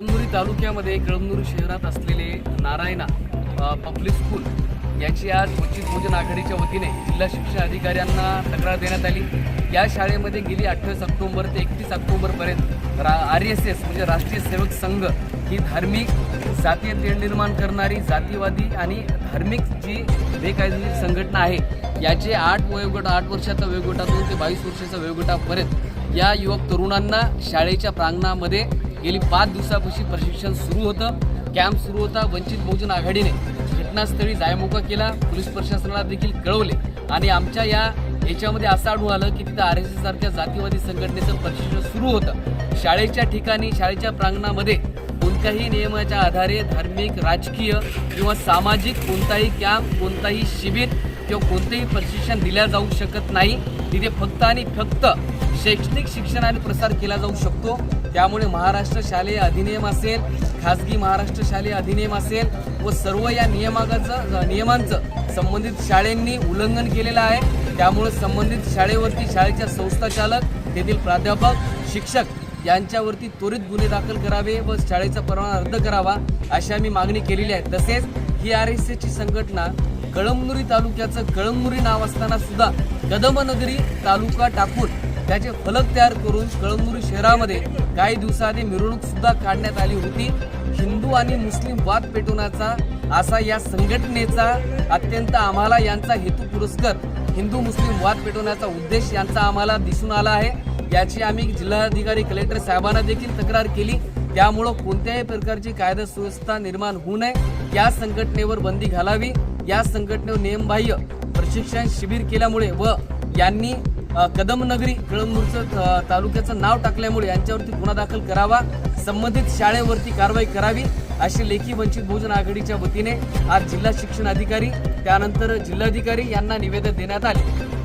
कळमनुरी तालुक्यामध्ये कळमनुरी शहरात असलेले नारायणा पब्लिक स्कूल याची आज वंचित भोजन आघाडीच्या वतीने जिल्हा शिक्षण अधिकाऱ्यांना तक्रार देण्यात आली. या शाळेमध्ये गेली अठ्ठावीस ऑक्टोंबर ते एकतीस ऑक्टोबरपर्यंत रा आर एस एस म्हणजे राष्ट्रीय सेवक संघ ही धार्मिक जातीय तेढ निर्माण करणारी जातीवादी आणि धार्मिक जी बेकायदेशीर संघटना आहे याचे आठ वयोगट आठ वर्षाचा वयोगटातून ते बावीस वर्षाच्या वयोगटापर्यंत या युवक तरुणांना शाळेच्या प्रांगणामध्ये गेली पाच दिवसापाशी प्रशिक्षण सुरू होतं. कॅम्प सुरू होता. वंचित बहुजन आघाडीने घटनास्थळी जायमोका केला. पोलीस प्रशासनाला देखील कळवले. आणि आमच्या या याच्यामध्ये असं आढळून आलं की तिथं आर एस एस सारख्या जातीवादी संघटनेचं प्रशिक्षण सुरू होतं. शाळेच्या ठिकाणी शाळेच्या प्रांगणामध्ये कोणत्याही नियमाच्या आधारे धार्मिक राजकीय किंवा सामाजिक कोणताही कॅम्प कोणताही शिबिर किंवा कोणतेही प्रशिक्षण दिल्या जाऊ शकत नाही. तिथे फक्त आणि फक्त शैक्षणिक शिक्षण आणि प्रसार केला जाऊ शकतो. त्यामुळे महाराष्ट्र शालेय अधिनियम असेल खाजगी महाराष्ट्र शालेय अधिनियम असेल व सर्व या नियमाकाचं नियमांचं संबंधित शाळेंनी उल्लंघन केलेलं आहे. त्यामुळे संबंधित शाळेवरती शाळेच्या संस्थाचालक तेथील प्राध्यापक शिक्षक यांच्यावरती त्वरित गुन्हे दाखल करावे व शाळेचा परवाना रद्द करावा अशी आम्ही मागणी केलेली आहे. तसेच ही आर एस एसची संघटना कळमनुरी तालुक्याचं कळमनुरी नाव असताना सुद्धा कदमनगरी तालुका टाकून त्याचे फलक तयार करून कळमनुरी शहरामध्ये काही दिवसाआधी मिरवणूक सुद्धा काढण्यात आली होती. हिंदू आणि मुस्लिम वाद पेटवण्याचा असा या संघटनेचा अत्यंत आम्हाला यांचा हेतू पुरस्कर हिंदू मुस्लिम वाद पेटवण्याचा उद्देश यांचा आम्हाला दिसून आला आहे. याची आम्ही जिल्हाधिकारी कलेक्टर साहेबांना देखील तक्रार केली. त्यामुळं कोणत्याही प्रकारची कायदा सुव्यवस्था निर्माण होऊ नये. या संघटनेवर बंदी घालावी. या संघटनेवर नियमबाह्य प्रशिक्षण शिबिर केल्यामुळे व यांनी कदमनगरी कळमनूरचं तालुक्याचं नाव टाकल्यामुळे यांच्यावरती गुन्हा दाखल करावा संबंधित शाळेवरती कारवाई करावी अशी लेखी वंचित बहुजन आघाडीच्या वतीने आज जिल्हा शिक्षण अधिकारी त्यानंतर जिल्हाधिकारी यांना निवेदन देण्यात आले.